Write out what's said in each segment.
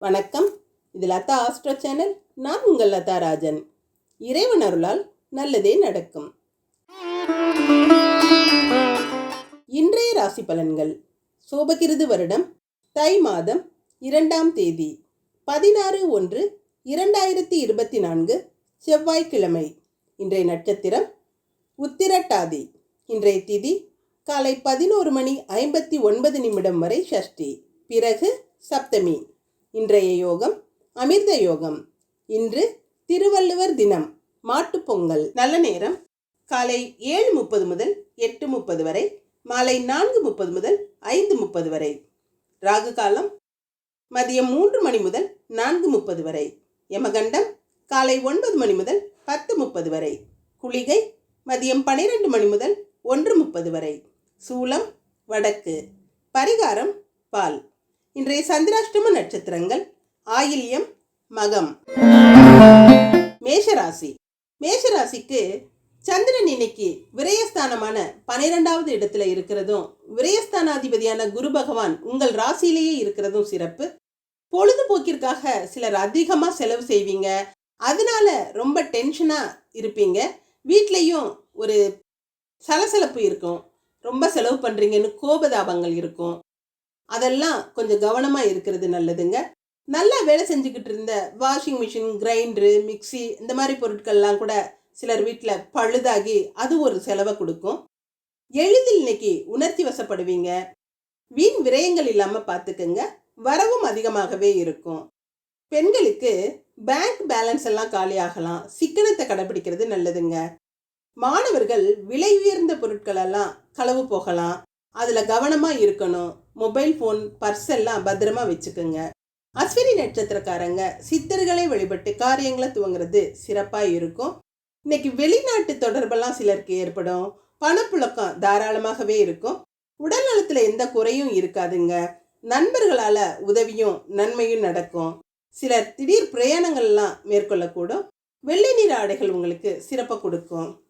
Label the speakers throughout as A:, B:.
A: வணக்கம். இது Latha astro channel. நான் உங்கள் லதா ராஜன். இறைவன் அருளால் நல்லதே நடக்கும். இன்றைய ராசி பலன்கள். சோபகிருது வருடம் தை மாதம் இரண்டாம் தேதி பதினாறு ஒன்று இரண்டாயிரத்தி இருபத்தி நான்கு செவ்வாய்க்கிழமை. இன்றைய நட்சத்திரம் உத்திரட்டாதி. இன்றைய திதி காலை பதினோரு மணி ஐம்பத்தி ஒன்பது நிமிடம் வரை ஷஷ்டி. பிறகு சப்தமி. இன்றைய யோகம் அமிர்த யோகம். இன்று திருவள்ளுவர் தினம். மாட்டுப்பொங்கல் நல்ல நேரம். காலை ஏழு முப்பது முதல் எட்டு முப்பது வரை மாலை நான்கு முப்பது முதல் ஐந்து முப்பது வரை. ராகு காலம் மதியம் மூன்று மணி முதல் நான்கு முப்பது வரை. யமகண்டம் காலை ஒன்பது மணி முதல் பத்து முப்பது வரை. குளிகை மதியம் பனிரெண்டு மணி முதல் ஒன்று முப்பது வரை. சூலம் வடக்கு. பரிகாரம் பால். இன்றைய சந்திராஷ்டம நட்சத்திரங்கள். ஆயில்யம் மகம். மேஷராசி. மேஷராசிக்கு சந்திரன் இன்னைக்கு விரயஸ்தானமான பனிரெண்டாவது இடத்துல இருக்கிறதும் விரயஸ்தானாதிபதியான குரு பகவான் உங்கள் ராசியிலேயே இருக்கிறதும் சிறப்பு. பொழுதுபோக்கிற்காக சிலர் அதிகமாக செலவு செய்வீங்க. அதனால ரொம்ப டென்ஷனாக இருப்பீங்க. வீட்லேயும் ஒரு சலசலப்பு இருக்கும். ரொம்ப செலவு பண்ணுறீங்கன்னு கோபதாபங்கள் இருக்கும். அதெல்லாம் கொஞ்சம் கவனமாக இருக்கிறது நல்லதுங்க. நல்லா வேலை செஞ்சுக்கிட்டு இருந்த வாஷிங் மிஷின் கிரைண்டரு மிக்சி இந்த மாதிரி பொருட்கள்லாம் கூட சிலர் வீட்டில் பழுதாகி அது ஒரு செலவை கொடுக்கும். எளிதில் இன்னைக்கு உணர்ச்சி வசப்படுவீங்க. வீண் விரயங்கள் இல்லாமல் பார்த்துக்கங்க வரவும் அதிகமாகவே இருக்கும். பெண்களுக்கு பேங்க் பேலன்ஸ் எல்லாம் காலியாகலாம். சிக்கனத்தை கடைபிடிக்கிறது நல்லதுங்க. மாணவர்கள் விலை உயர்ந்த பொருட்களெல்லாம் களவு போகலாம். அதில் கவனமாக இருக்கணும். மொபைல் ஃபோன் பர்ஸ் எல்லாம் பத்திரமா வச்சுக்கோங்க. அஸ்வினி நட்சத்திரக்காரங்க சித்தர்களை வழிபட்டு காரியங்களை துவங்குறது சிறப்பாக இருக்கும். இன்னைக்கு வெளிநாட்டு தொடர்பெல்லாம் சிலருக்கு ஏற்படும். பணப்புழக்கம் தாராளமாகவே இருக்கும். உடல்நலத்தில் எந்த குறையும் இருக்காதுங்க. நண்பர்களால் உதவியும் நன்மையும் நடக்கும். சிலர் திடீர் பிரயாணங்கள்லாம் மேற்கொள்ளக்கூடும். வெள்ளை நிற ஆடைகள் உங்களுக்கு சிறப்பை கொடுக்கும்.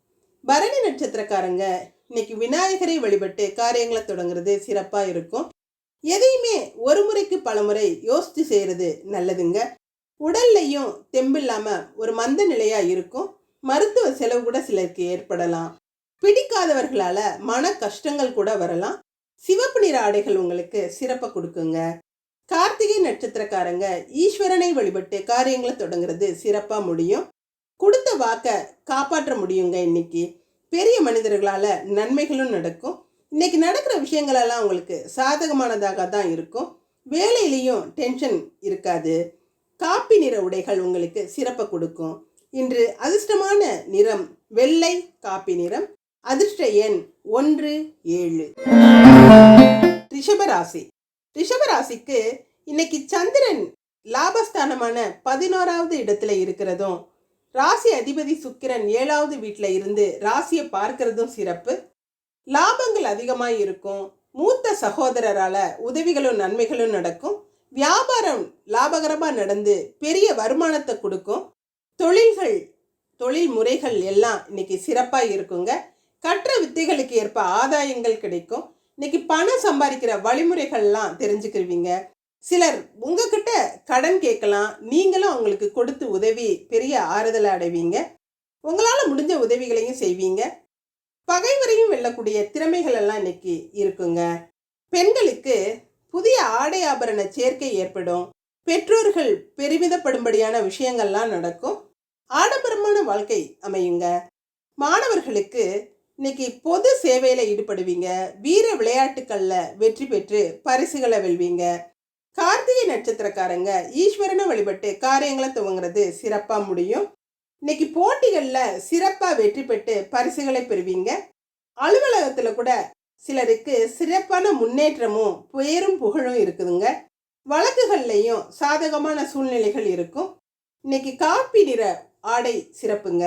A: பரணி நட்சத்திரக்காரங்க இன்னைக்கு விநாயகரை வழிபட்டு காரியங்களை தொடங்குறது சிறப்பாக இருக்கும். எதையுமே ஒரு முறைக்கு பல முறை யோசித்து செய்கிறது நல்லதுங்க. உடல்லையும் தெம்பில்லாம ஒரு மந்த நிலையா இருக்கும். மருத்துவ செலவு கூட சிலருக்கு ஏற்படலாம். பிடிக்காதவர்களால மன கஷ்டங்கள் கூட வரலாம். சிவப்பு நிற ஆடைகள் உங்களுக்கு சிறப்பை கொடுக்குங்க. கார்த்திகை நட்சத்திரக்காரங்க ஈஸ்வரனை வழிபட்டு காரியங்களை தொடங்குறது சிறப்பாக முடியும். கொடுத்த வாக்க காப்பாற்ற முடியுங்க இன்னைக்கு. பெரிய மனிதர்களால் நன்மைகளும் நடக்கும். இன்றைக்கி நடக்கிற விஷயங்களெல்லாம் உங்களுக்கு சாதகமானதாக தான் இருக்கும். வேலையிலையும் டென்ஷன் இருக்காது. காப்பி நிற உடைகள் உங்களுக்கு சிறப்பை கொடுக்கும். இன்று அதிர்ஷ்டமான நிறம் வெள்ளை காப்பி நிறம் அதிர்ஷ்ட எண் ஒன்று ஏழு. ரிஷபராசி. ரிஷபராசிக்கு இன்னைக்கு சந்திரன் லாபஸ்தானமான பதினோராவது இடத்துல இருக்கிறதும் ராசி அதிபதி சுக்கிரன் ஏழாவது வீட்டில் இருந்து ராசியை பார்க்கறதும் சிறப்பு. லாபங்கள் அதிகமாக இருக்கும். மூத்த சகோதரரால் உதவிகளும் நன்மைகளும் நடக்கும். வியாபாரம் லாபகரமாக நடந்து பெரிய வருமானத்தை கொடுக்கும். தொழில்கள் தொழில் முறைகள் எல்லாம் இன்னைக்கு சிறப்பாக இருக்குங்க. கற்ற வித்தைகளுக்கு ஏற்ப ஆதாயங்கள் கிடைக்கும். இன்னைக்கு பணம் சம்பாதிக்கிற வழிமுறைகள்லாம் தெரிஞ்சுக்கிருவீங்க. சிலர் உங்ககிட்ட கடன் கேட்கலாம் நீங்களும் அவங்களுக்கு கொடுத்து உதவி பெரிய ஆறுதலை அடைவீங்க. உங்களால் முடிஞ்ச உதவிகளையும் செய்வீங்க. பகைவரையும் வெல்லக்கூடிய திறமைகள் எல்லாம் இன்னைக்கு இருக்குங்க. பெண்களுக்கு புதிய ஆடை ஆபரண சேர்க்கை ஏற்படும். பெற்றோர்கள் பெருமிதப்படும்படியான விஷயங்கள்லாம் நடக்கும். ஆடம்பரமான வாழ்க்கை அமையுங்க. மாணவர்களுக்கு இன்னைக்கு பொது சேவையில் ஈடுபடுவீங்க. வீர விளையாட்டுகளில் வெற்றி பெற்று பரிசுகளை வெல்வீங்க. கார்த்திகை நட்சத்திரக்காரங்க ஈஸ்வரனை வழிபட்டு காரியங்களை துவங்குறது சிறப்பாக முடியும். இன்னைக்கு போட்டிகளில் சிறப்பாக வெற்றி பெற்று பரிசுகளை பெறுவீங்க. அலுவலகத்தில் கூட சிலருக்கு சிறப்பான முன்னேற்றமும் பெயரும் புகழும் இருக்குதுங்க. வழக்குகள்லையும் சாதகமான சூழ்நிலைகள் இருக்கும். இன்னைக்கு காப்பி நிற ஆடை சிறப்புங்க.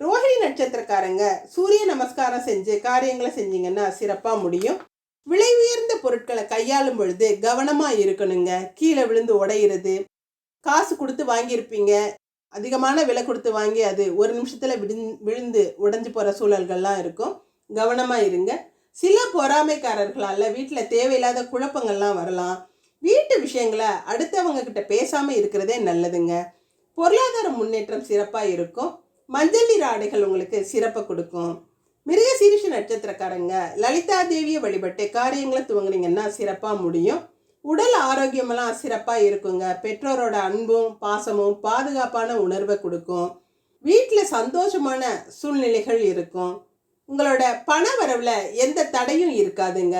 A: ரோஹிணி நட்சத்திரக்காரங்க சூரிய நமஸ்காரம் செஞ்சு காரியங்களை செஞ்சீங்கன்னா சிறப்பாக முடியும். விலை உயர்ந்த பொருட்களை கையாளும் பொழுது கவனமாக இருக்கணுங்க. கீழே விழுந்து உடையிறது. காசு கொடுத்து வாங்கியிருப்பீங்க. அதிகமான விலை கொடுத்து வாங்கி அது ஒரு நிமிஷத்தில் விழுந் விழுந்து உடஞ்சி போகிற சூழல்கள்லாம் இருக்கும். கவனமாக இருங்க. சில பொறாமைக்காரர்களால் வீட்டில் தேவையில்லாத குழப்பங்கள்லாம் வரலாம். வீட்டு விஷயங்களை அடுத்தவங்க கிட்ட பேசாமல் இருக்கிறதே நல்லதுங்க. பொருளாதார முன்னேற்றம் சிறப்பாக இருக்கும். மஞ்சள் நீர் ஆடைகள் உங்களுக்கு சிறப்பை கொடுக்கும். மிருக சீரிஷ நட்சத்திரக்காரங்க. லலிதா தேவியை வழிபட்டு காரியங்களை துவங்குனீங்கன்னா சிறப்பாக முடியும். உடல் ஆரோக்கியமெல்லாம் சிறப்பாக இருக்குங்க. பெற்றோரோட அன்பும் பாசமும் பாதுகாப்பான உணர்வை கொடுக்கும். வீட்டில் சந்தோஷமான சூழ்நிலைகள் இருக்கும். உங்களோட பண வரவில் எந்த தடையும் இருக்காதுங்க.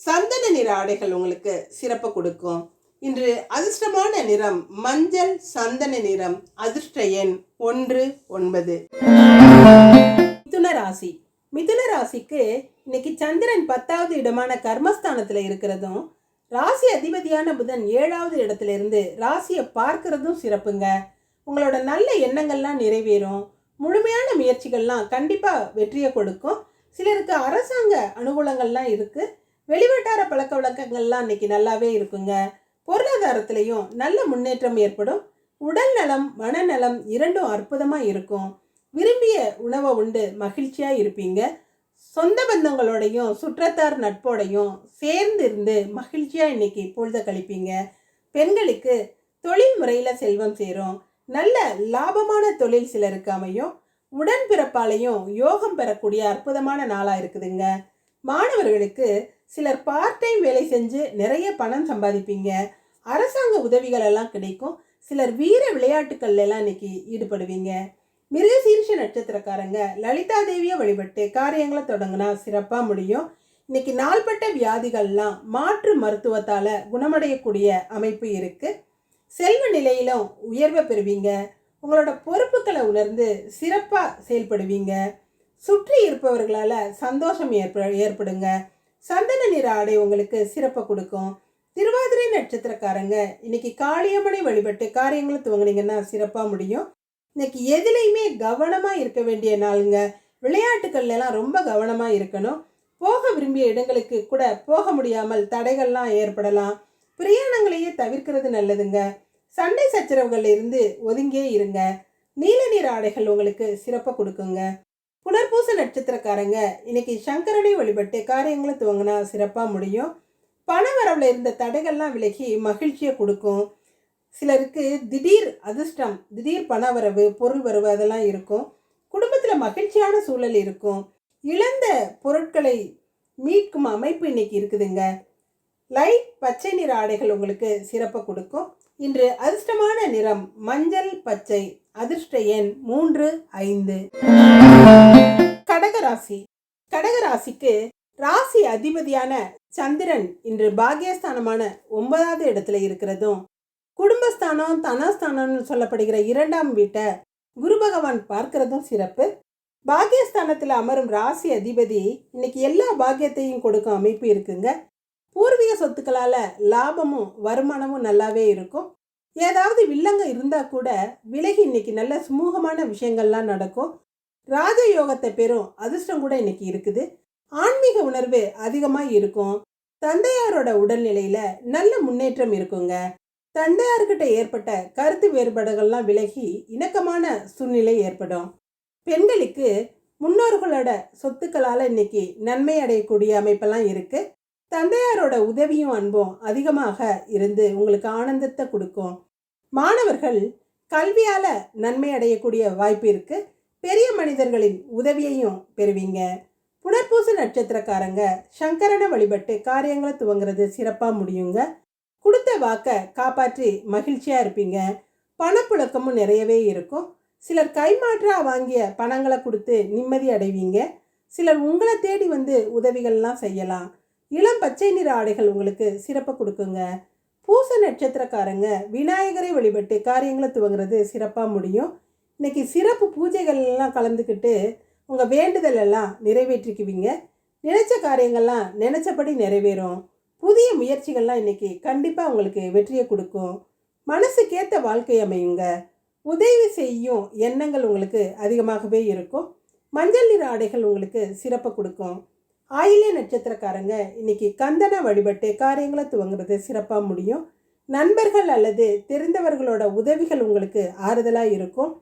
A: சந்தன நிற ஆடைகள் உங்களுக்கு சிறப்பு கொடுக்கும். இன்று அதிர்ஷ்டமான நிறம் மஞ்சள் சந்தன நிறம் அதிர்ஷ்ட எண் ஒன்று ஒன்பது. மிதுன ராசி. மிதுன ராசிக்கு இன்னைக்கு சந்திரன் பத்தாவது இடமான கர்மஸ்தானத்தில் இருக்கிறதும் ராசி அதிபதியான புதன் ஏழாவது இடத்துல இருந்து ராசியை பார்க்கறதும் சிறப்புங்க. உங்களோட நல்ல எண்ணங்கள்லாம் நிறைவேறும். முழுமையான முயற்சிகள்லாம் கண்டிப்பாக வெற்றியை கொடுக்கும். சிலருக்கு அரசாங்க அனுகூலங்கள்லாம் இருக்குது வெளிவட்டார பழக்க வழக்கங்கள்லாம் இன்னைக்கு நல்லாவே இருக்குங்க. பொருளாதாரத்திலையும் நல்ல முன்னேற்றம் ஏற்படும். உடல் நலம் மனநலம் இரண்டும் அற்புதமாக இருக்கும். விரும்பிய உணவை உண்டு மகிழ்ச்சியாக இருப்பீங்க. சொந்த பந்தங்களோடையும் சுற்றத்தார் நட்போடையும் சேர்ந்து இருந்து மகிழ்ச்சியாக இன்னைக்கு பொழுத கழிப்பீங்க. பெண்களுக்கு தொழில் முறையில் செல்வம் சேரும். நல்ல லாபமான தொழில் சிலருக்கு அமையும். உடன்பிறப்பாலையும் யோகம் பெறக்கூடிய அற்புதமான நாளாக இருக்குதுங்க. மாணவர்களுக்கு சிலர் பார்ட் டைம் வேலை செஞ்சு நிறைய பணம் சம்பாதிப்பீங்க. அரசாங்க உதவிகள் எல்லாம் கிடைக்கும். சிலர் வீர விளையாட்டுக்கள்லாம் இன்னைக்கு ஈடுபடுவீங்க. மிருகசீர்ஷ நட்சத்திரக்காரங்க லலிதா தேவியை வழிபட்டு காரியங்களை தொடங்கினா சிறப்பாக முடியும். இன்னைக்கு நாள்பட்ட வியாதிகள்லாம் மாற்று மருத்துவத்தால் குணமடையக்கூடிய அமைப்பு இருக்குது செல்வ நிலையிலும் உயர்வை பெறுவீங்க. உங்களோட பொறுப்புகளை உணர்ந்து சிறப்பாக செயல்படுவீங்க. சுற்றி இருப்பவர்களால் சந்தோஷம் ஏற்ப ஏற்படுங்க. சந்தன நிற ஆடை உங்களுக்கு சிறப்பை கொடுக்கும். திருவாதிரை நட்சத்திரக்காரங்க இன்னைக்கு காளியம்மனை வழிபட்டு காரியங்களை துவங்குனீங்கன்னா சிறப்பாக முடியும். இன்னைக்கு எதுலேயுமே கவனமாக இருக்க வேண்டிய நாளுங்க. விளையாட்டுக்கள்லாம் ரொம்ப கவனமாக இருக்கணும். போக விரும்பிய இடங்களுக்கு கூட போக முடியாமல் தடைகள்லாம் ஏற்படலாம். பிரயாணங்களையே தவிர்க்கிறது நல்லதுங்க. சண்டை சச்சரவுகள் இருந்து ஒதுங்கியே இருங்க. நீல நீர் ஆடைகள் உங்களுக்கு சிறப்பாக கொடுக்குங்க. புனர்பூச நட்சத்திரக்காரங்க இன்னைக்கு சங்கரனை வழிபட்டு காரியங்களை துவங்கினா சிறப்பாக முடியும். பண வரவில் இருந்த தடைகள்லாம் விலகி மகிழ்ச்சியை கொடுக்கும். சிலருக்கு திடீர் அதிர்ஷ்டம் திடீர் பண வரவு பொருள் வரவு அதெல்லாம் இருக்கும். குடும்பத்தில் மகிழ்ச்சியான சூழல் இருக்கும். இழந்த பொருட்களை மீட்கும் அமைப்பு இன்னைக்கு இருக்குதுங்க. லைட் பச்சை நிற ஆடைகள் உங்களுக்கு சிறப்பை கொடுக்கும். இன்று அதிர்ஷ்டமான நிறம் மஞ்சள் பச்சை அதிர்ஷ்ட எண் மூன்று ஐந்து. கடகராசி. கடகராசிக்கு ராசி அதிபதியான சந்திரன் இன்று பாகியஸ்தானமான ஒன்பதாவது இடத்துல இருக்கிறதும் குடும்பஸ்தானம் தனஸ்தானம்னு சொல்லப்படுகிற இரண்டாம் வீட்டை குரு பகவான் பார்க்கிறதும் சிறப்பு. பாக்கியஸ்தானத்தில் அமரும் ராசி அதிபதி இன்னைக்கு எல்லா பாக்கியத்தையும் கொடுக்கும் அமைப்பு இருக்குங்க. பூர்வீக சொத்துக்களால் லாபமும் வருமானமும் நல்லாவே இருக்கும். ஏதாவது வில்லங்க இருந்தால் கூட விலகி இன்னைக்கு நல்ல சுமூகமான விஷயங்கள்லாம் நடக்கும். ராஜயோகத்தை பெறும் அதிர்ஷ்டம் கூட இன்னைக்கு இருக்குது. ஆன்மீக உணர்வு அதிகமாக இருக்கும். தந்தையாரோட உடல்நிலையில் நல்ல முன்னேற்றம் இருக்குங்க. தந்தையார்கிட்ட ஏற்பட்ட கருத்து வேறுபாடுகள்லாம் விலகி இணக்கமான சூழ்நிலை ஏற்படும். பெண்களுக்கு முன்னோர்களோட சொத்துக்களால் இன்னைக்கு நன்மை அடையக்கூடிய அமைப்பெல்லாம் இருக்கு. தந்தையாரோட உதவியும் அன்பும் அதிகமாக இருந்து உங்களுக்கு ஆனந்தத்தை கொடுக்கும். மாணவர்கள் கல்வியால் நன்மை அடையக்கூடிய வாய்ப்பு இருக்கு. பெரிய மனிதர்களின் உதவியையும் பெறுவீங்க. புனர்பூச நட்சத்திரக்காரங்க சங்கரனை வழிபட்டு காரியங்களை துவங்குறது சிறப்பாக முடியுங்க. கொடுத்த வாக்கை காப்பாற்றி மகிழ்ச்சியாக இருப்பீங்க. பணப்புழக்கமும் நிறையவே இருக்கும். சிலர் கைமாற்றாக வாங்கிய பணங்களை கொடுத்து நிம்மதி அடைவீங்க. சிலர் உங்களை தேடி வந்து உதவிகள்லாம் செய்யலாம். இளம் பச்சை நிற ஆடைகள் உங்களுக்கு சிறப்பை கொடுக்குங்க. பூச நட்சத்திரக்காரங்க விநாயகரை வழிபட்டு காரியங்களை துவங்குறது சிறப்பாக முடியும். இன்னைக்கு சிறப்பு பூஜைகள் எல்லாம் கலந்துக்கிட்டு உங்கள் வேண்டுதல் எல்லாம் நிறைவேற்றிக்குவீங்க. நினச்ச காரியங்கள்லாம் நினச்சபடி நிறைவேறும். புதிய முயற்சிகள்லாம் இன்னைக்கு கண்டிப்பாக உங்களுக்கு வெற்றியை கொடுக்கும். மனசுக்கேற்ற வாழ்க்கை அமையுங்க. உதவி செய்யும் எண்ணங்கள் உங்களுக்கு அதிகமாகவே இருக்கும். மஞ்சள் நிற ஆடைகள் உங்களுக்கு சிறப்பை கொடுக்கும். ஆயிலிய நட்சத்திரக்காரங்க இன்னைக்கு கந்தன வழிபட்டு காரியங்களை துவங்குறது சிறப்பாக முடியும். நண்பர்கள் அல்லது தெரிந்தவர்களோட உதவிகள் உங்களுக்கு ஆறுதலாக இருக்கும்.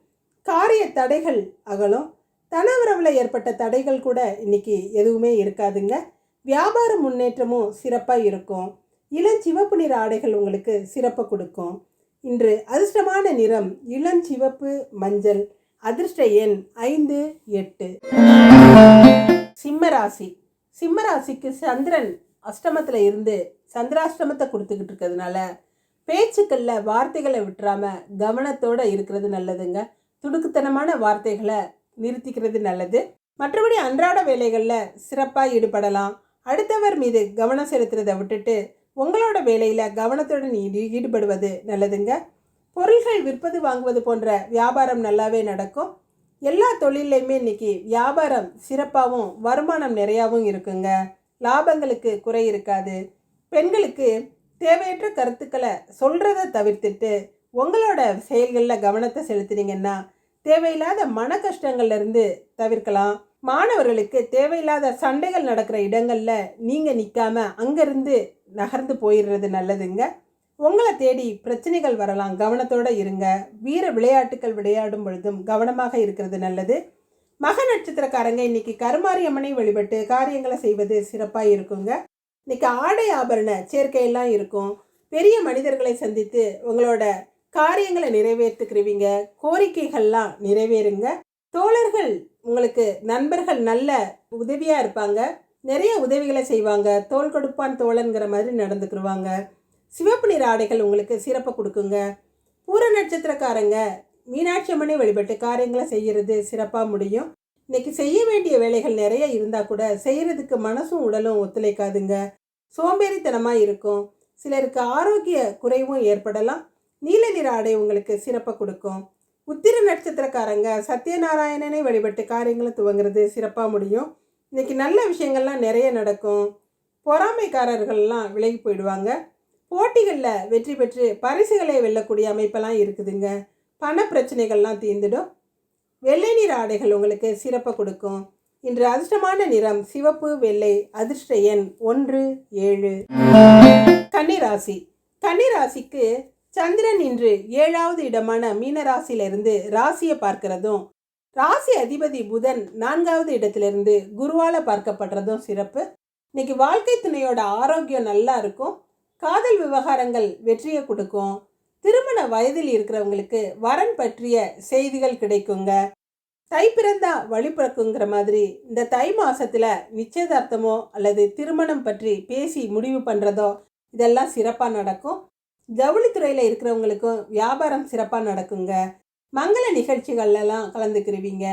A: காரிய தடைகள் அகலும். தனவரவில் ஏற்பட்ட தடைகள் கூட இன்னைக்கு எதுவுமே இருக்காதுங்க. வியாபார முன்னேற்றமும் சிறப்பாக இருக்கும். இளஞ்சிவப்பு நிற ஆடைகள் உங்களுக்கு சிறப்பை கொடுக்கும். இன்று அதிர்ஷ்டமான நிறம் இளஞ்சிவப்பு மஞ்சள் அதிர்ஷ்ட எண் ஐந்து எட்டு. சிம்மராசி. சிம்மராசிக்கு சந்திரன் அஷ்டமத்தில் இருந்து சந்திராஷ்டமத்தை கொடுத்துக்கிட்டு இருக்கிறதுனால பேச்சுக்களில் வார்த்தைகளை விட்டுறாம கவனத்தோடு இருக்கிறது நல்லதுங்க. துடுக்குத்தனமான வார்த்தைகளை நிறுத்திக்கிறது நல்லது. மற்றபடி அன்றாட வேலைகளில் சிறப்பாக ஈடுபடலாம். அடுத்தவர் மீது கவனம் செலுத்துறதை விட்டுட்டு உங்களோட வேலையில் கவனத்துடன் ஈடுபடுவது நல்லதுங்க. பொருள்கள் விற்பது வாங்குவது போன்ற வியாபாரம் நல்லாவே நடக்கும். எல்லா தொழிலையுமே இன்னைக்கு வியாபாரம் சிறப்பாகவும் வருமானம் நிறையாவும் இருக்குங்க. லாபங்களுக்கு குறை இருக்காது. பெண்களுக்கு தேவையற்ற கருத்துக்களை சொல்கிறத தவிர்த்துட்டு உங்களோட செயல்களில் கவனத்தை செலுத்துனீங்கன்னா தேவையில்லாத மன கஷ்டங்கள்லேருந்து தவிர்க்கலாம். மாணவர்களுக்கு தேவையில்லாத சண்டைகள் நடக்கிற இடங்களில் நீங்கள் நிற்காம அங்கேருந்து நகர்ந்து போயிடுறது நல்லதுங்க. உங்களை தேடி பிரச்சனைகள் வரலாம். கவனத்தோடு இருங்க. வீர விளையாட்டுகள் விளையாடும் பொழுதும் கவனமாக இருக்கிறது நல்லது. மக நட்சத்திரக்காரங்க இன்னைக்கு கருமாரியம்மனை வழிபட்டு காரியங்களை செய்வது சிறப்பாக இருக்குங்க. இன்னைக்கு ஆடை ஆபரண சேர்க்கையெல்லாம் இருக்கும். பெரிய மனிதர்களை சந்தித்து உங்களோட காரியங்களை நிறைவேற்றுக்கிருவீங்க கோரிக்கைகள்லாம் நிறைவேறுங்க. தோழர்கள் உங்களுக்கு நண்பர்கள் நல்ல உதவியாக இருப்பாங்க. நிறைய உதவிகளை செய்வாங்க. தோல் கொடுப்பான் தோழன்கிற மாதிரி நடந்துக்கிடுவாங்க சிவப்பு நிற ஆடைகள் உங்களுக்கு சிறப்பை கொடுக்குங்க. பூர நட்சத்திரக்காரங்க மீனாட்சி அம்மனை வழிபட்டு காரியங்களை செய்கிறது சிறப்பாக முடியும். இன்னைக்கு செய்ய வேண்டிய வேலைகள் நிறைய இருந்தால் கூட செய்கிறதுக்கு மனசும் உடலும் ஒத்துழைக்காதுங்க. சோம்பேறித்தனமாக இருக்கும். சிலருக்கு ஆரோக்கிய குறைவும் ஏற்படலாம். நீல நிற ஆடை உங்களுக்கு சிறப்பை கொடுக்கும். உத்திர நட்சத்திரக்காரங்க சத்யநாராயணனை வழிபட்டு காரியங்களை துவங்குறது சிறப்பாக முடியும். இன்றைக்கி நல்ல விஷயங்கள்லாம் நிறைய நடக்கும். பொறாமைக்காரர்கள்லாம் விலகி போயிடுவாங்க. போட்டிகளில் வெற்றி பெற்று பரிசுகளை வெல்லக்கூடிய அமைப்பெல்லாம் இருக்குதுங்க. பண பிரச்சனைகள்லாம் தீர்ந்துடும். வெள்ளை நிற ஆடைகள் உங்களுக்கு சிறப்பை கொடுக்கும். இன்று அதிர்ஷ்டமான நிறம் சிவப்பு வெள்ளை அதிர்ஷ்ட எண் ஒன்று ஏழு. கன்னிராசி. கன்னிராசிக்கு சந்திரன் இன்று ஏழாவது இடமான மீனராசியிலிருந்து ராசியை பார்க்கிறதும் ராசி அதிபதி புதன் நான்காவது இடத்திலிருந்து குருவால பார்க்கப்படுறதும் சிறப்பு. இன்னைக்கு வாழ்க்கை துணையோட ஆரோக்கியம் நல்லா இருக்கும். காதல் விவகாரங்கள் வெற்றியை கொடுக்கும். திருமண வயதில் இருக்கிறவங்களுக்கு வரன் பற்றிய செய்திகள் கிடைக்குங்க. தை பிறந்தா வழிபிறக்குங்கிற மாதிரி இந்த தை மாசத்துல நிச்சயதார்த்தமோ அல்லது திருமணம் பற்றி பேசி முடிவு பண்றதோ இதெல்லாம் சிறப்பாக நடக்கும். ஜவுளித்துறையில் இருக்கிறவங்களுக்கும் வியாபாரம் சிறப்பாக நடக்குங்க. மங்கள நிகழ்ச்சிகள்லாம் கலந்துக்கிருவீங்க.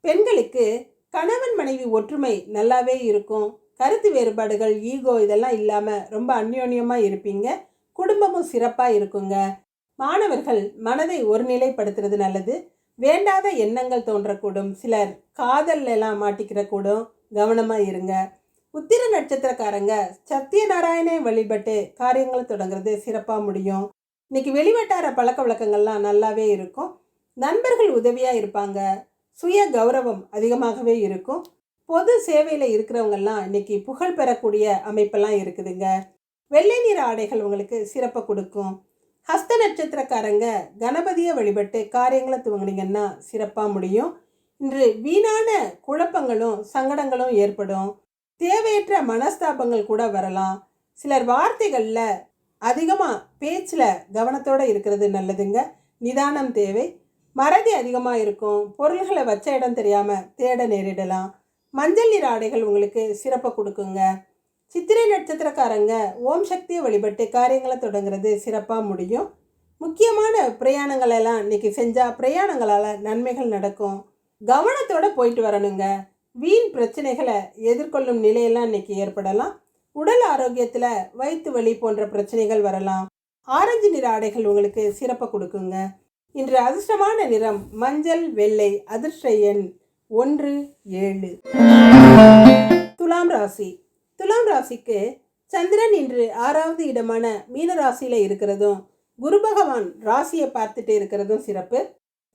A: பெண்களுக்கு கணவன் மனைவி ஒற்றுமை நல்லாவே இருக்கும். கருத்து வேறுபாடுகள் ஈகோ இதெல்லாம் இல்லாமல் ரொம்ப அந்யோன்யமாக இருப்பீங்க. குடும்பமும் சிறப்பாக இருக்குங்க. மாணவர்கள் மனதை ஒருநிலைப்படுத்துறது நல்லது. வேண்டாத எண்ணங்கள் தோன்றக்கூடும். சிலர் காதல்லாம் மாட்டிக்கிறக்கூடும் மாட்டிக்கிற கூடும். கவனமாக இருங்க. உத்திர நட்சத்திரக்காரங்க சத்தியநாராயணை வழிபட்டு காரியங்களை தொடங்குறது சிறப்பாக முடியும். இன்னைக்கு வெளிவட்டார பழக்க வழக்கங்கள்லாம் நல்லாவே இருக்கும். நண்பர்கள் உதவியாக இருப்பாங்க. சுய கௌரவம் அதிகமாகவே இருக்கும். பொது சேவையில் இருக்கிறவங்கெல்லாம் இன்னைக்கு புகழ் பெறக்கூடிய அமைப்பெல்லாம் இருக்குதுங்க. வெள்ளை நிற ஆடைகள் உங்களுக்கு சிறப்பை கொடுக்கும். ஹஸ்த நட்சத்திரக்காரங்க கணபதியை வழிபட்டு காரியங்களை துவங்கினீங்கன்னா சிறப்பாக முடியும். இன்று வீணான குழப்பங்களும் சங்கடங்களும் ஏற்படும். தேவையற்ற மனஸ்தாபங்கள் கூட வரலாம். சிலர் வார்த்தைகளில் அதிகமாக பேச்சில் கவனத்தோடு இருக்கிறது நல்லதுங்க. நிதானம் தேவை. மறதி அதிகமாக இருக்கும். பொருள்களை வச்ச இடம் தெரியாமல் தேட நேரிடலாம். மஞ்சள் நீர் ஆடைகள் உங்களுக்கு சிறப்பை கொடுக்குங்க. சித்திரை நட்சத்திரக்காரங்க ஓம் சக்தியை வழிபட்டு காரியங்களை தொடங்குறது சிறப்பாக முடியும். முக்கியமான பிரயாணங்களெல்லாம் எல்லாம் இன்னைக்கு செஞ்சால் பிரயாணங்களால் நன்மைகள் நடக்கும். கவனத்தோடு போயிட்டு வரணுங்க. வீண் பிரச்சனைகளை எதிர்கொள்ளும் நிலையெல்லாம் இன்னைக்கு ஏற்படலாம். உடல் ஆரோக்கியத்தில் வயிற்று வலி போன்ற பிரச்சனைகள் வரலாம். ஆரஞ்சு நிற ஆடைகள் உங்களுக்கு சிறப்பை கொடுக்குங்க. இன்று அதிர்ஷ்டமான நிறம் மஞ்சள் வெள்ளை அதிர்ஷ்ட எண் ஒன்று ஏழு. துலாம் ராசி. துலாம் ராசிக்கு சந்திரன் இன்று ஆறாவது இடமான மீன ராசியில் இருக்கிறதும் குரு பகவான் ராசியை பார்த்துட்டு இருக்கிறதும் சிறப்பு.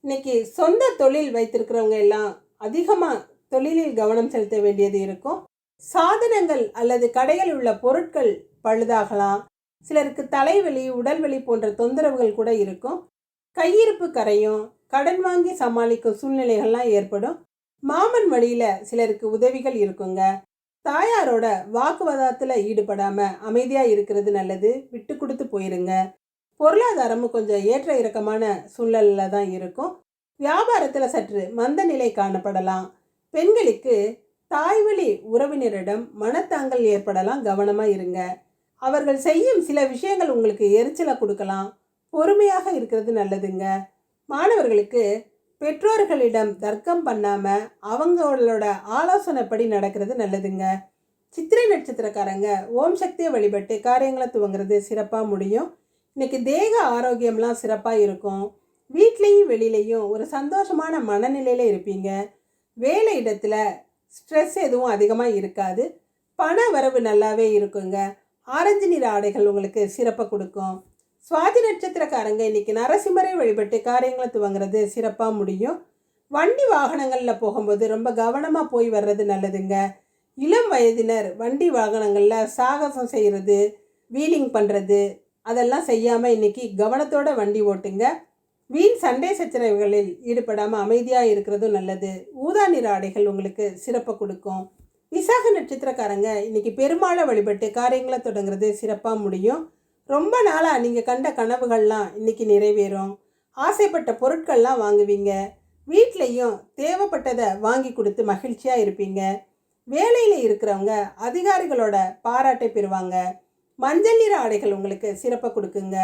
A: இன்னைக்கு சொந்த தொழில் வைத்திருக்கிறவங்க எல்லாம் அதிகமாக தொழிலில் கவனம் செலுத்த வேண்டியது இருக்கும். சாதனங்கள் அல்லது கடையில் உள்ள பொருட்கள் பழுதாகலாம். சிலருக்கு தலைவலி உடல்வலி போன்ற தொந்தரவுகள் கூட இருக்கும். கையிருப்பு கரையும் கடன் வாங்கி சமாளிக்கும் சூழ்நிலைகள்லாம் ஏற்படும். மாமன் வழியில் சிலருக்கு உதவிகள் இருக்குங்க. தாயாரோட வாக்குவாதத்தில் ஈடுபடாமல் அமைதியாக இருக்கிறது நல்லது. விட்டு கொடுத்து போயிருங்க. பொருளாதாரமும் கொஞ்சம் ஏற்ற இறக்கமான சூழலில் தான் இருக்கும். வியாபாரத்தில் சற்று மந்த நிலை காணப்படலாம். பெண்களுக்கு தாய்வழி உறவினரிடம் மனத்தாங்கல் ஏற்படலாம் கவனமாக இருங்க. அவர்கள் செய்யும் சில விஷயங்கள் உங்களுக்கு எரிச்சலை கொடுக்கலாம் பொறுமையாக இருக்கிறது நல்லதுங்க. மாணவர்களுக்கு பெற்றோர்களிடம் தர்க்கம் பண்ணாமல் அவங்களோட ஆலோசனைப்படி நடக்கிறது நல்லதுங்க. சித்திரை நட்சத்திரக்காரங்க ஓம் சக்தியை வழிபட்டு காரியங்களை துவங்குறது சிறப்பாக முடியும். இன்றைக்கி தேக ஆரோக்கியம்லாம் சிறப்பாக இருக்கும். வீட்லேயும் வெளியிலையும் ஒரு சந்தோஷமான மனநிலையில் இருப்பீங்க. வேலை இடத்துல ஸ்ட்ரெஸ் எதுவும் அதிகமாக இருக்காது. பண வரவு நல்லாவே இருக்குங்க. ஆரஞ்சு நிற ஆடைகள் உங்களுக்கு சிறப்பை கொடுக்கும். சுவாதி நட்சத்திரக்காரங்க இன்றைக்கி நரசிம்மரை வழிபட்டு காரியங்களை துவங்குறது சிறப்பாக முடியும். வண்டி வாகனங்களில் போகும்போது ரொம்ப கவனமாக போய் வர்றது நல்லதுங்க. இளம் வயதினர் வண்டி வாகனங்களில் சாகசம் செய்கிறது வீலிங் பண்ணுறது அதெல்லாம் செய்யாமல் இன்றைக்கி கவனத்தோட வண்டி ஓட்டுங்க. வீண் சண்டை சச்சரவுகளில் ஈடுபடாமல் அமைதியாக இருக்கிறதும் நல்லது. ஊதா நிற ஆடைகள் உங்களுக்கு சிறப்பை கொடுக்கும். விசாக நட்சத்திரக்காரங்க இன்றைக்கி பெருமாளை வழிபட்டு காரியங்களை தொடங்குறது சிறப்பாக முடியும். ரொம்ப நாளாக நீங்கள் கண்ட கனவுகள்லாம் இன்றைக்கி நிறைவேறும். ஆசைப்பட்ட பொருட்கள்லாம் வாங்குவீங்க. வீட்லேயும் தேவைப்பட்டதை வாங்கி கொடுத்து மகிழ்ச்சியாக இருப்பீங்க. வேலையில் இருக்கிறவங்க அதிகாரிகளோட பாராட்டை பெறுவாங்க. மஞ்சள் நிற ஆடைகள் உங்களுக்கு சிறப்பை கொடுக்குங்க.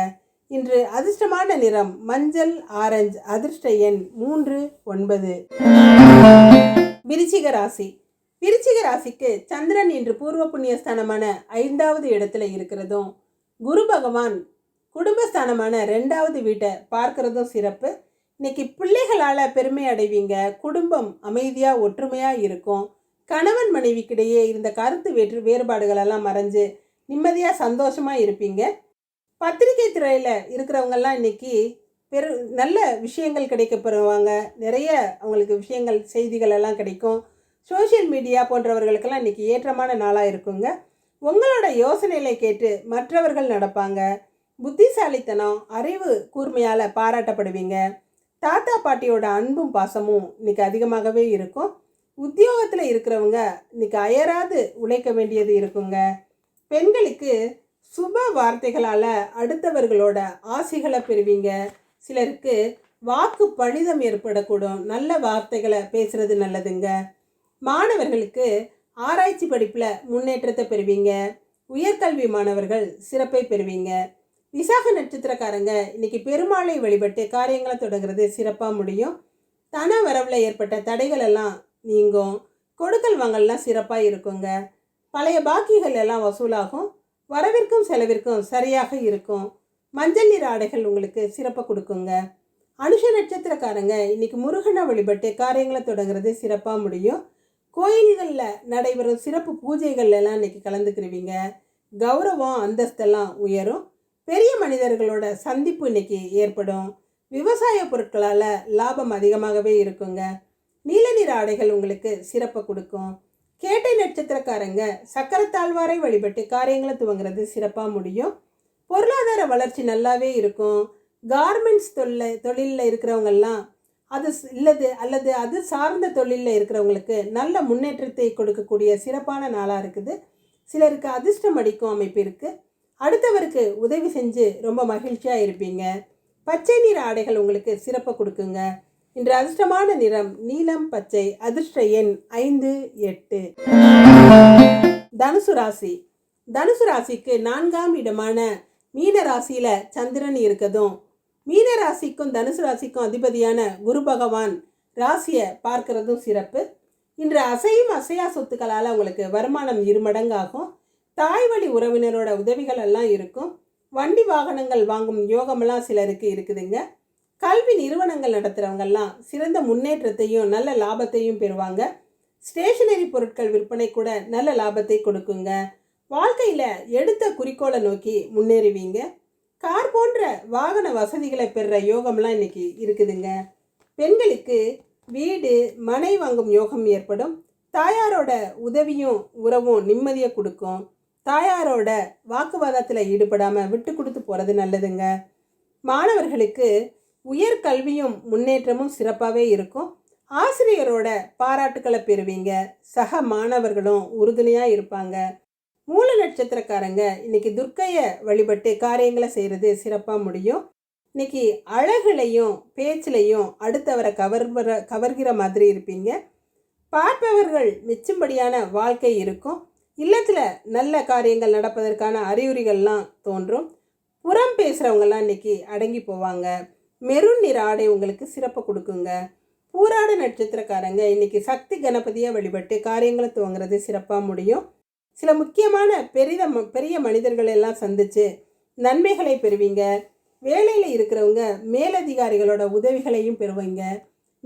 A: இன்று அதிர்ஷ்டமான நிறம் மஞ்சள் ஆரஞ்சு அதிர்ஷ்ட எண் மூன்று ஒன்பது. விருச்சிக ராசி. விருச்சிக ராசிக்கு சந்திரன் இன்று பூர்வ புண்ணியஸ்தானமான ஐந்தாவது இடத்துல இருக்கிறதும் குரு பகவான் குடும்பஸ்தானமான ரெண்டாவது வீட்டை பார்க்கறதும் சிறப்பு. இன்னைக்கு பிள்ளைகளால் பெருமை அடைவீங்க குடும்பம் அமைதியாக ஒற்றுமையாக இருக்கும். கணவன் மனைவிக்கிடையே இருந்த கருத்து வேற்று வேறுபாடுகளெல்லாம் மறைஞ்சு நிம்மதியாக சந்தோஷமாக இருப்பீங்க. பத்திரிகை துறையில் இருக்கிறவங்கெல்லாம் இன்னைக்கு பெரு நல்ல விஷயங்கள் கிடைக்க பெறுவாங்க நிறைய அவங்களுக்கு விஷயங்கள் செய்திகள் எல்லாம் கிடைக்கும். சோஷியல் மீடியா போன்றவர்களுக்கெல்லாம் இன்னைக்கு ஏற்றமான நாளாக இருக்குங்க. உங்களோட யோசனைகளை கேட்டு மற்றவர்கள் நடப்பாங்க. புத்திசாலித்தனம் அறிவு கூர்மையால் பாராட்டப்படுவீங்க. தாத்தா பாட்டியோட அன்பும் பாசமும் இன்னைக்கு அதிகமாகவே இருக்கும். உத்தியோகத்தில் இருக்கிறவங்க இன்னைக்கு அயராது உழைக்க வேண்டியது இருக்குங்க. பெண்களுக்கு சுப வார்த்தைகளால் அடுத்தவர்களோட ஆசைகளை பெறுவீங்க. சிலருக்கு வாக்கு பணிதம் ஏற்படக்கூடும். நல்ல வார்த்தைகளை பேசுறது நல்லதுங்க. மாணவர்களுக்கு ஆராய்ச்சி படிப்பில் முன்னேற்றத்தை பெறுவீங்க. உயர்கல்வி மாணவர்கள் சிறப்பை பெறுவீங்க. விசாக நட்சத்திரக்காரங்க இன்னைக்கு பெருமாளை வழிபட்டு காரியங்களை தொடங்குறது சிறப்பாக முடியும். தன வரவில் ஏற்பட்ட தடைகள் எல்லாம் நீங்கும். கொடுக்கல் வாங்கல்லாம் சிறப்பாக இருக்குங்க. பழைய பாக்கிகள் எல்லாம் வசூலாகும். வரவிற்கும் செலவிற்கும் சரியாக இருக்கும். மஞ்சள் நிற ஆடைகள் உங்களுக்கு சிறப்பாக கொடுக்குங்க. அனுஷ நட்சத்திரக்காரங்க இன்னைக்கு முருகனை வழிபட்டு காரியங்களை தொடங்குறது சிறப்பாக முடியும். கோயில்களில் நடைபெறும் சிறப்பு பூஜைகள் எல்லாம் இன்னைக்கு கலந்துக்கிருவீங்க. கௌரவம் அந்தஸ்தெல்லாம் உயரும். பெரிய மனிதர்களோட சந்திப்பு இன்னைக்கு ஏற்படும். விவசாய பொருட்களால் லாபம் அதிகமாகவே இருக்குங்க. நீல நிற ஆடைகள் உங்களுக்கு சிறப்பை கொடுக்கும். கேட்டை நட்சத்திரக்காரங்க சக்கரத்தாழ்வாரை வழிபட்டு காரியங்களை துவங்குறது சிறப்பாக முடியும். பொருளாதார வளர்ச்சி நல்லாவே இருக்கும். கார்மெண்ட்ஸ் தொழில தொழிலில் இருக்கிறவங்கெல்லாம் அது ஸ்- இல்லது அல்லது அது சார்ந்த தொழிலில் இருக்கிறவங்களுக்கு நல்ல முன்னேற்றத்தை கொடுக்கக்கூடிய சிறப்பான நாளாக இருக்குது. சிலருக்கு அதிர்ஷ்டம் அடிக்கும் அமைப்பு இருக்குது அடுத்தவருக்கு உதவி செஞ்சு ரொம்ப மகிழ்ச்சியாக இருப்பீங்க. பச்சை நிற ஆடைகள் உங்களுக்கு சிறப்பை கொடுக்குங்க. இன்று அதிர்ஷ்டமான நிறம் நீலம் பச்சை அதிர்ஷ்ட எண் ஐந்து எட்டு. தனுசு ராசி. தனுசு ராசிக்கு நான்காம் இடமான மீன ராசியில சந்திரன் இருக்கதும் மீன ராசிக்கும் தனுசு ராசிக்கும் அதிபதியான குரு பகவான் ராசியை பார்க்கறதும் சிறப்பு. இன்று அசையும் அசையா சொத்துக்களால் உங்களுக்கு வருமானம் இருமடங்காகும். தாய் வழி உறவினரோட உதவிகள் எல்லாம் இருக்கும். வண்டி வாகனங்கள் வாங்கும் யோகமெல்லாம் சிலருக்கு இருக்குதுங்க. கல்வி நிறுவனங்கள் நடத்துகிறவங்கெல்லாம் சிறந்த முன்னேற்றத்தையும் நல்ல லாபத்தையும் பெறுவாங்க. ஸ்டேஷனரி பொருட்கள் விற்பனை கூட நல்ல லாபத்தை கொடுக்குங்க. வாழ்க்கையில் எடுத்த குறிக்கோளை நோக்கி முன்னேறுவீங்க. கார் போன்ற வாகன வசதிகளை பெறுற யோகம்லாம் இன்றைக்கி இருக்குதுங்க. பெண்களுக்கு வீடு மனை வாங்கும் யோகம் ஏற்படும். தாயாரோட உதவியும் உறவும் நிம்மதியை கொடுக்கும். தாயாரோட வாக்குவாதத்தில் ஈடுபடாமல் விட்டு கொடுத்து போகிறது நல்லதுங்க. மாணவர்களுக்கு உயர்கல்வியும் முன்னேற்றமும் சிறப்பாகவே இருக்கும். ஆசிரியரோட பாராட்டுக்களை பெறுவீங்க. சக மாணவர்களும் உறுதுணையாக இருப்பாங்க. மூல நட்சத்திரக்காரங்க இன்னைக்கு துர்க்கையை வழிபட்டு காரியங்களை செய்கிறது சிறப்பாக முடியும். இன்னைக்கு அழகுலையும் பேச்சிலையும் அடுத்தவரை கவர்வர கவர்கிற மாதிரி இருப்பீங்க. பார்ப்பவர்கள் மிச்சம்படியான வாழ்க்கை இருக்கும். இல்லத்தில் நல்ல காரியங்கள் நடப்பதற்கான அறிகுறிகள்லாம் தோன்றும். புறம் பேசுகிறவங்கெல்லாம் இன்னைக்கு அடங்கி போவாங்க. மெருன் நிற ஆடை உங்களுக்கு சிறப்பு கொடுக்குங்க. பூராட நட்சத்திரக்காரங்க இன்னைக்கு சக்தி கணபதியை வழிபட்டு காரியங்களை துவங்குறது சிறப்பாக முடியும். சில முக்கியமான பெரித ம- பெரிய மனிதர்கள் எல்லாம் சந்தித்து நன்மைகளை பெறுவீங்க. வேலையில் இருக்கிறவங்க மேலதிகாரிகளோட உதவிகளையும் பெறுவீங்க.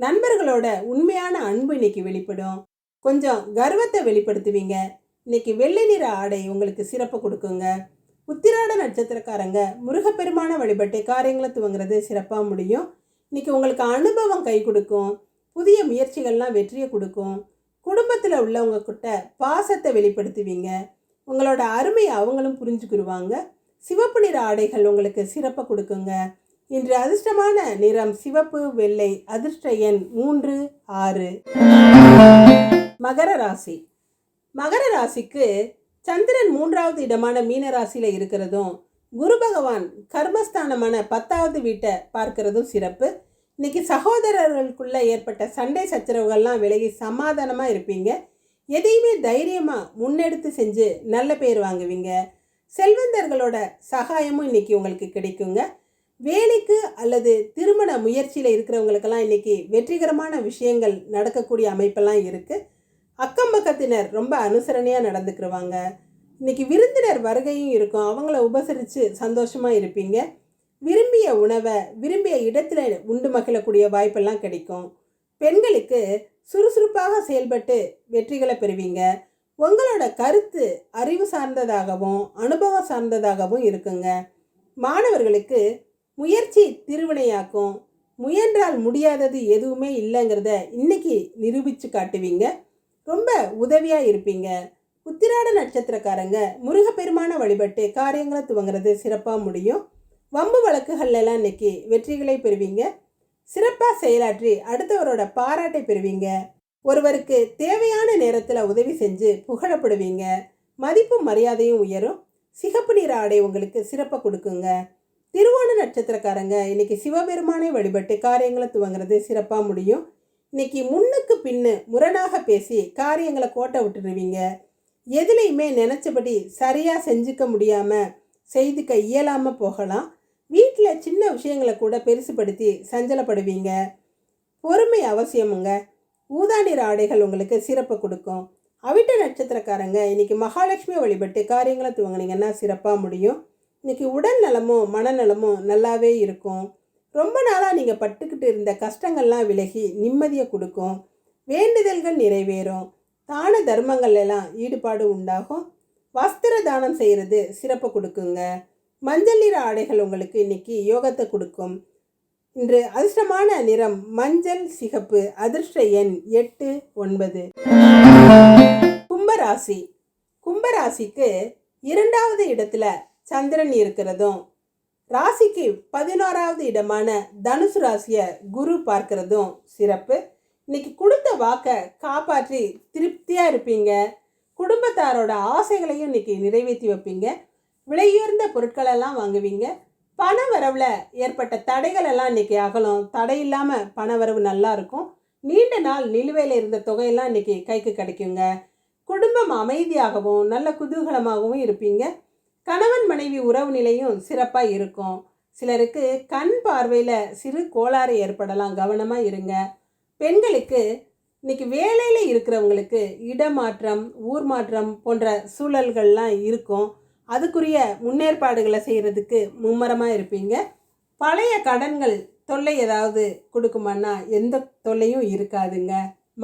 A: நண்பர்களோட உண்மையான அன்பு இன்னைக்கு வெளிப்படும். கொஞ்சம் கர்வத்தை வெளிப்படுத்துவீங்க. இன்னைக்கு வெள்ளை நிற ஆடை உங்களுக்கு சிறப்பு கொடுக்குங்க. உத்திராட நட்சத்திரக்காரங்க முருகப்பெருமான வழிபட்டு காரியங்களை துவங்குறது சிறப்பாக முடியும். இன்றைக்கி உங்களுக்கு அனுபவம் கை கொடுக்கும் புதிய முயற்சிகள்லாம் வெற்றியை கொடுக்கும். குடும்பத்தில் உள்ளவங்க கிட்ட பாசத்தை வெளிப்படுத்துவீங்க. உங்களோட அருமையை அவங்களும் புரிஞ்சுக்கிடுவாங்க சிவப்பு நிற ஆடைகள் உங்களுக்கு சிறப்பை கொடுக்குங்க. இன்று அதிர்ஷ்டமான நிறம் சிவப்பு வெள்ளை அதிர்ஷ்ட எண் மூன்று ஆறு. மகர ராசி. மகர ராசிக்கு சந்திரன் மூன்றாவது இடமான மீனராசியில் இருக்கிறதும் குரு பகவான் கர்மஸ்தானமான பத்தாவது வீட்டை பார்க்கிறதும் சிறப்பு. இன்னைக்கு சகோதரர்களுக்குள்ளே ஏற்பட்ட சண்டை சச்சரவுகள்லாம் விலகி சமாதானமாக இருப்பீங்க. எதையுமே தைரியமாக முன்னெடுத்து செஞ்சு நல்ல பேர் வாங்குவீங்க. செல்வந்தர்களோட சகாயமும் இன்னைக்கு உங்களுக்கு கிடைக்குங்க. வேலைக்கு அல்லது திருமண முயற்சியில் இருக்கிறவங்களுக்கெல்லாம் இன்னைக்கு வெற்றிகரமான விஷயங்கள் நடக்கக்கூடிய அமைப்பெல்லாம் இருக்குது அக்கம் பக்கத்தினர் ரொம்ப அனுசரணையாக நடந்துக்கிருவாங்க. இன்னைக்கு விருந்தினர் வருகையும் இருக்கும். அவங்கள உபசரித்து சந்தோஷமாக இருப்பீங்க. விரும்பிய உணவை விரும்பிய இடத்துல உண்டு மகிழக்கூடிய வாய்ப்பெல்லாம் கிடைக்கும். பெண்களுக்கு சுறுசுறுப்பாக செயல்பட்டு வெற்றிகளை பெறுவீங்க. உங்களோட கருத்து அறிவு சார்ந்ததாகவும் அனுபவம் சார்ந்ததாகவும் இருக்குங்க. மாணவர்களுக்கு முயற்சி திருவினையாக்கும். முயன்றால் முடியாதது எதுவுமே இல்லைங்கிறத இன்னைக்கு நிரூபித்து காட்டுவீங்க. ரொம்ப உதவியாக இருப்பீங்க. உத்திராட நட்சத்திரக்காரங்க முருகப்பெருமான வழிபட்டு காரியங்களை துவங்குறது சிறப்பாக முடியும். வம்பு வழக்குகள்லாம் இன்னைக்கு வெற்றிகளை பெறுவீங்க. சிறப்பாக செயலாற்றி அடுத்தவரோட பாராட்டை பெறுவீங்க. ஒருவருக்கு தேவையான நேரத்தில் உதவி செஞ்சு புகழப்படுவீங்க. மதிப்பும் மரியாதையும் உயரும். சிகப்பு நிற ஆடை உங்களுக்கு சிறப்பாக கொடுக்குங்க. திருவோண நட்சத்திரக்காரங்க இன்னைக்கு சிவபெருமானை வழிபட்டு காரியங்களை துவங்குறது சிறப்பாக முடியும். இன்னைக்கு முன்னுக்கு பின்னு முரணாக பேசி காரியங்களை கோட்டை விட்டுருவீங்க. எதுலையுமே நினச்சபடி சரியாக செஞ்சுக்க முடியாமல் செய்துக்க இயலாமல் போகலாம். வீட்டில் சின்ன விஷயங்களை கூட பெருசுப்படுத்தி சஞ்சலப்படுவீங்க. பொறுமை அவசியமுங்க. ஊதா நிற ஆடைகள் உங்களுக்கு சிறப்பை கொடுக்கும். அவிட்ட நட்சத்திரக்காரங்க இன்னைக்கு மகாலட்சுமி வழிபட்டு காரியங்களை துவங்குனீங்கன்னா சிறப்பாக முடியும். இன்னைக்கு உடல் நலமும் மனநலமும் நல்லாவே இருக்கும். ரொம்ப நாளாக நீங்கள் பட்டுக்கிட்டு இருந்த கஷ்டங்கள்லாம் விலகி நிம்மதியை கொடுக்கும். வேண்டுதல்கள் நிறைவேறும். தான தர்மங்கள் எல்லாம் ஈடுபாடு உண்டாகும். வஸ்திர தானம் செய்கிறது சிறப்பை கொடுக்குங்க. மஞ்சள் நிற ஆடைகள் உங்களுக்கு இன்னைக்கு யோகத்தை கொடுக்கும். இன்று அதிர்ஷ்டமான நிறம் மஞ்சள் சிகப்பு அதிர்ஷ்ட எண் எட்டு ஒன்பது. கும்பராசி. கும்பராசிக்கு இரண்டாவது இடத்துல சந்திரன் இருக்கிறதும் ராசிக்கு பதினோராவது இடமான தனுசு ராசியை குரு பார்க்கறதும் சிறப்பு. இன்னைக்கு கொடுத்த வாக்கை காப்பாற்றி திருப்தியாக இருப்பீங்க. குடும்பத்தாரோட ஆசைகளையும் இன்னைக்கு நிறைவேற்றி வைப்பீங்க. விலையுயர்ந்த பொருட்களெல்லாம் வாங்குவீங்க. பண வரவில் ஏற்பட்ட தடைகள் எல்லாம் இன்னைக்கு அகலும். தடை இல்லாமல் பண வரவு நல்லா இருக்கும். நீண்ட நாள் நிலுவையில் இருந்த தொகையெல்லாம் இன்னைக்கு கைக்கு கிடைக்குங்க. குடும்பம் அமைதியாகவும் நல்ல குதூகலமாகவும் இருப்பீங்க. கணவன் மனைவி உறவு நிலையும் சிறப்பாக இருக்கும். சிலருக்கு கண் பார்வையில் சிறு கோளாறு ஏற்படலாம். கவனமாக இருங்க. பெண்களுக்கு இன்னைக்கு வேலையில் இருக்கிறவங்களுக்கு இடமாற்றம் ஊர் மாற்றம் போன்ற சூழல்கள்லாம் இருக்கும். அதுக்குரிய முன்னேற்பாடுகளை செய்கிறதுக்கு மும்மரமாக இருப்பீங்க. பழைய கடன்கள் தொல்லை ஏதாவது கொடுக்குமான்னா எந்த தொல்லையும் இருக்காதுங்க.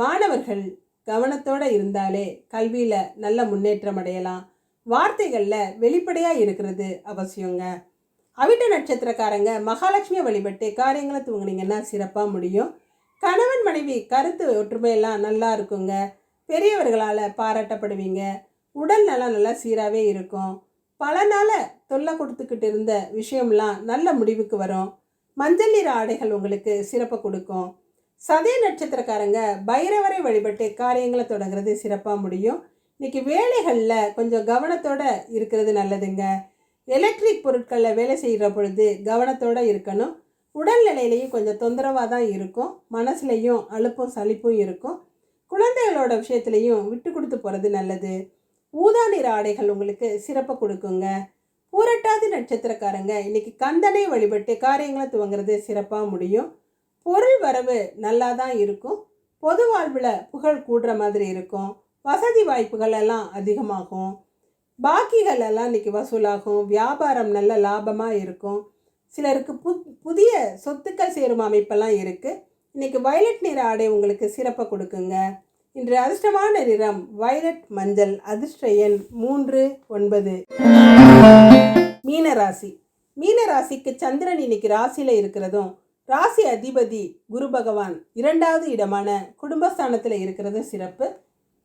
A: மாணவர்கள் கவனத்தோடு இருந்தாலே கல்வியில் நல்ல முன்னேற்றம் அடையலாம். வார்த்தைகளில் வெளிப்படையாக இருக்கிறது அவசியங்க. அவிட்ட நட்சத்திரக்காரங்க மகாலட்சுமியை வழிபட்டு காரியங்களை தூங்குனீங்கன்னா சிறப்பாக முடியும். கணவன் மனைவி கருத்து ஒற்றுமையெல்லாம் நல்லா இருக்குங்க. பெரியவர்களால் பாராட்டப்படுவீங்க. உடல் நலம் நல்லா சீராகவே இருக்கும். பல நாளாக தொல்லை கொடுத்துக்கிட்டு இருந்த விஷயம்லாம் நல்ல முடிவுக்கு வரும். மஞ்சள் நிற ஆடைகள் உங்களுக்கு சிறப்பை கொடுக்கும். சதய நட்சத்திரக்காரங்க பைரவரை வழிபட்டு காரியங்களை தொடங்குறது சிறப்பாக முடியும். இன்னைக்கு வேலைகளில் கொஞ்சம் கவனத்தோட இருக்கிறது நல்லதுங்க. எலக்ட்ரிக் பொருட்களில் வேலை செய்கிற பொழுது கவனத்தோடு இருக்கணும். உடல்நிலையிலையும் கொஞ்சம் தொந்தரவாக தான் இருக்கும். மனசுலையும் அலுப்பும் சலிப்பும் இருக்கும். குழந்தைகளோட விஷயத்துலையும் விட்டு கொடுத்து போகிறது நல்லது. ஊதா நிற ஆடைகள் உங்களுக்கு சிறப்பை கொடுக்குங்க. பூரட்டாதி நட்சத்திரக்காரங்க இன்றைக்கி கந்தனை வழிபட்டு காரியங்களை துவங்குறது சிறப்பாக முடியும். பொருள் வரவு நல்லா தான் இருக்கும். பொது வாழ்வில் புகழ் கூடுற மாதிரி இருக்கும். வசதி வாய்ப்புகள் எல்லாம் அதிகமாகும். பாக்கிகள் எல்லாம் இன்னைக்கு வசூலாகும். வியாபாரம் நல்ல லாபமாக இருக்கும். சிலருக்கு பு புதிய சொத்துக்கள் சேரும் அமைப்பெல்லாம் இருக்குது இன்றைக்கி வயலட் நிற ஆடை உங்களுக்கு சிறப்பை கொடுக்குங்க. இன்று அதிர்ஷ்டமான நிறம் வயலட் மஞ்சள் அதிர்ஷ்ட எண் மூன்று ஒன்பது. மீனராசி. மீனராசிக்கு சந்திரன் இன்னைக்கு ராசியில் இருக்கிறதும் ராசி அதிபதி குரு பகவான் இரண்டாவது இடமான குடும்பஸ்தானத்தில் இருக்கிறதும் சிறப்பு.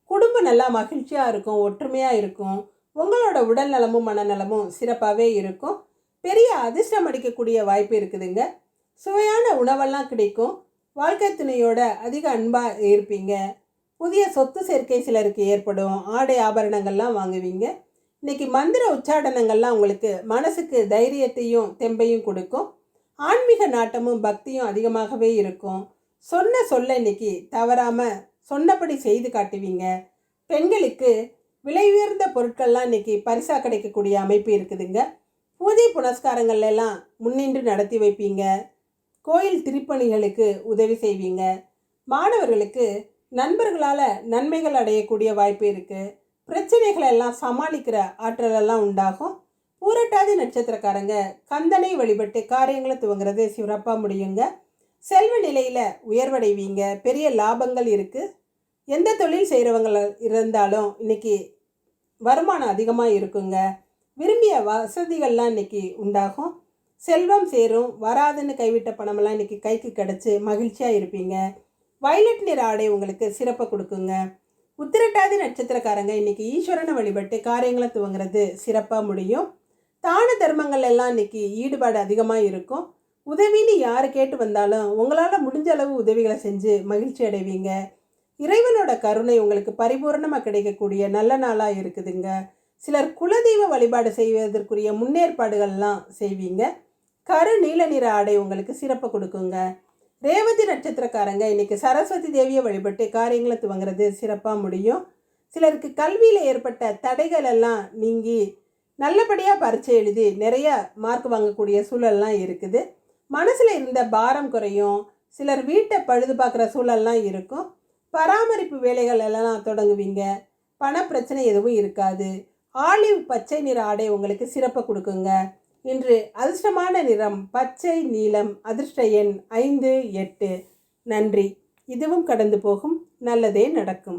A: குடும்பம் நல்லா மகிழ்ச்சியாக இருக்கும் ஒற்றுமையாக இருக்கும் உங்களோட உடல் நலமும் மனநலமும் சிறப்பாகவே இருக்கும். பெரிய அதிர்ஷ்டம் அடிக்கக்கூடிய வாய்ப்பு இருக்குதுங்க. சுவையான உணவெல்லாம் கிடைக்கும். வாழ்க்கை துணையோட அதிக அன்பாக இருப்பீங்க. புதிய சொத்து சேர்க்கை சிலருக்கு ஏற்படும். ஆடை ஆபரணங்கள்லாம் வாங்குவீங்க. இன்றைக்கி மந்திர உச்சாடனங்கள்லாம் உங்களுக்கு மனசுக்கு தைரியத்தையும் தெம்பையும் கொடுக்கும். ஆன்மீக நாட்டமும் பக்தியும் அதிகமாகவே இருக்கும். சொன்ன சொல்ல இன்றைக்கி தவறாமல் சொன்னபடி செய்து காட்டுவீங்க. பெண்களுக்கு விலை உயர்ந்த பொருட்கள்லாம் இன்னைக்கு பரிசாக கிடைக்கக்கூடிய அமைப்பு இருக்குதுங்க. பூஜை புனஸ்காரங்கள்ல எல்லாம் முன்னின்று நடத்தி வைப்பீங்க. கோயில் திருப்பணிகளுக்கு உதவி செய்வீங்க. மாணவர்களுக்கு நண்பர்களால் நன்மைகள் அடையக்கூடிய வாய்ப்பு இருக்குது பிரச்சனைகளை எல்லாம் சமாளிக்கிற ஆற்றலெல்லாம் உண்டாகும். பூரட்டாதி நட்சத்திரக்காரங்க கந்தனை வழிபட்டு காரியங்களை துவங்குறது சிறப்பாக முடியுங்க. செல்வ நிலையில் உயர்வடைவீங்க பெரிய லாபங்கள் இருக்குது எந்த தொழில் செய்கிறவங்கள இருந்தாலும் இன்னைக்கு வருமானம் அதிகமாக இருக்குங்க. விரும்பிய வசதிகள்லாம் இன்னைக்கு உண்டாகும். செல்வம் சேரும் வராதுன்னு கைவிட்ட பணமெல்லாம் இன்றைக்கி கைக்கு கிடச்சி மகிழ்ச்சியாக இருப்பீங்க. வயலட் நிற ஆடை உங்களுக்கு சிறப்பை கொடுக்குங்க. உத்திரட்டாதி நட்சத்திரக்காரங்க இன்றைக்கி ஈஸ்வரனை வழிபட்டு காரியங்களை துவங்குறது சிறப்பாக முடியும். தான தர்மங்கள் எல்லாம் இன்னைக்கு ஈடுபாடு அதிகமாக இருக்கும். உதவின்னு யார் கேட்டு வந்தாலும் உங்களால் முடிஞ்ச அளவு உதவிகளை செஞ்சு மகிழ்ச்சி அடைவீங்க. இறைவனோட கருணை உங்களுக்கு பரிபூரணமாக கிடைக்கக்கூடிய நல்ல நாளாக இருக்குதுங்க. சிலர் குலதெய்வ வழிபாடு செய்வதற்குரிய முன்னேற்பாடுகள்லாம் செய்வீங்க. கரு நீல நிற ஆடை உங்களுக்கு சிறப்பு கொடுக்குங்க. ரேவதி நட்சத்திரக்காரங்க இன்றைக்கி சரஸ்வதி தேவியை வழிபட்டு காரியங்களை துவங்குறது சிறப்பாக முடியும். சிலருக்கு கல்வியில் ஏற்பட்ட தடைகள் எல்லாம் நீங்கி நல்லபடியாக பரீட்சை எழுதி நிறைய மார்க் வாங்கக்கூடிய சூழல்லாம் இருக்குது. மனசில் இருந்த பாரம் குறையும். சிலர் வீட்டை பழுது பார்க்குற சூழல்லாம் இருக்கும். பராமரிப்பு வேலைகள் எல்லாம் தொடங்குவீங்க. பண பிரச்சனை எதுவும் இருக்காது. ஆலிவ் பச்சை நிற ஆடை உங்களுக்கு சிறப்பை கொடுக்குங்க. இன்று அதிர்ஷ்டமான நிறம் பச்சை நீலம் அதிர்ஷ்ட எண் ஐந்து எட்டு. நன்றி. இதுவும் கடந்து போகும். நல்லதே நடக்கும்.